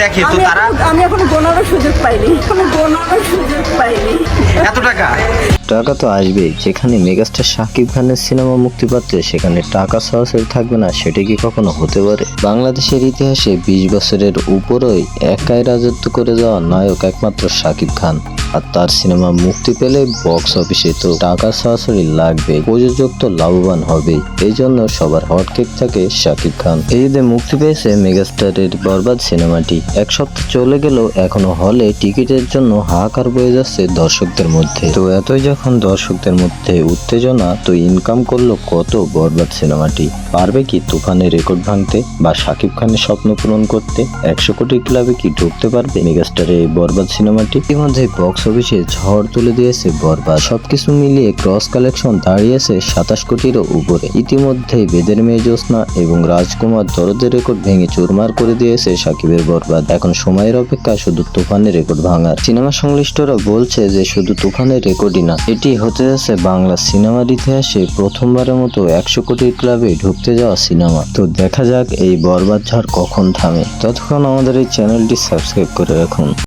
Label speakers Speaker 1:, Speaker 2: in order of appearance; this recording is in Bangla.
Speaker 1: দেখে তো তারা
Speaker 2: আমি এখন গোনারও সুযোগ পাইনি। এখনও গোনারও সুযোগ পাইনি।
Speaker 1: এত টাকা?
Speaker 3: টাকা তো আসবেই। যেখানে মেগাস্টার শাকিব খানের সিনেমা মুক্তি পাচ্ছে সেখানে টাকা সরাসরি থাকবে না সেটা কি কখনো হতে পারে? বাংলাদেশের ইতিহাসে বিশ বছরের উপরই একাই রাজত্ব করে যাওয়া নায়ক একমাত্র শাকিব খান। আর তার সিনেমা মুক্তি পেলে বক্স অফিসে তো টাকা সরাসরি লাগবে, প্রযোজক তো লাভবান হবে এই জন্য সবার হটকেক থাকে শাকিব খান। এই ঈদে মুক্তি পেয়েছে মেগাস্টারের বরবাদ সিনেমাটি, এক সপ্তাহ চলে গেলেও এখনও হলে টিকিটের জন্য হাহাকার বয়ে যাচ্ছে দর্শকদের মধ্যে। তো এতই যখন দর্শকদের মধ্যে উত্তেজনা, তো ইনকাম করল কত বরবাদ সিনেমাটি। পারবে কি তুফানের রেকর্ড ভাঙতে বা শাকিব খানের স্বপ্ন পূরণ করতে? একশো কোটি ক্লাবে কি ঢুকতে পারবে মেগাস্টারের বরবাদ সিনেমাটি? ইতিমধ্যে বক্স অফিসে ঝড় তুলে দিয়েছে বরবাদ। সবকিছু মিলিয়ে ক্রস কালেকশন দাঁড়িয়েছে সাতাশ কোটিরও উপরে। ইতিমধ্যে বেদের মেয়ে জ্যোৎস্না এবং রাজকুমার দরদের রেকর্ড ভেঙে চুরমার করে দিয়েছে সাকিবের বরবাদ। এখন সময়ের অপেক্ষা শুধু তুফানের রেকর্ড ভাঙার। সিনেমা সংশ্লিষ্টরা বলছে যে শুধু তুফানের রেকর্ডই না, এটি হতে যাচ্ছে বাংলা সিনেমার ইতিহাসে প্রথমবারের মতো একশো কোটির ক্লাবে ঢুকতে যাওয়া সিনেমা। তো দেখা যাক এই বরবাদ ঝড় কখন থামে। ততক্ষণ আমাদের এই চ্যানেলটি সাবস্ক্রাইব করে রাখুন।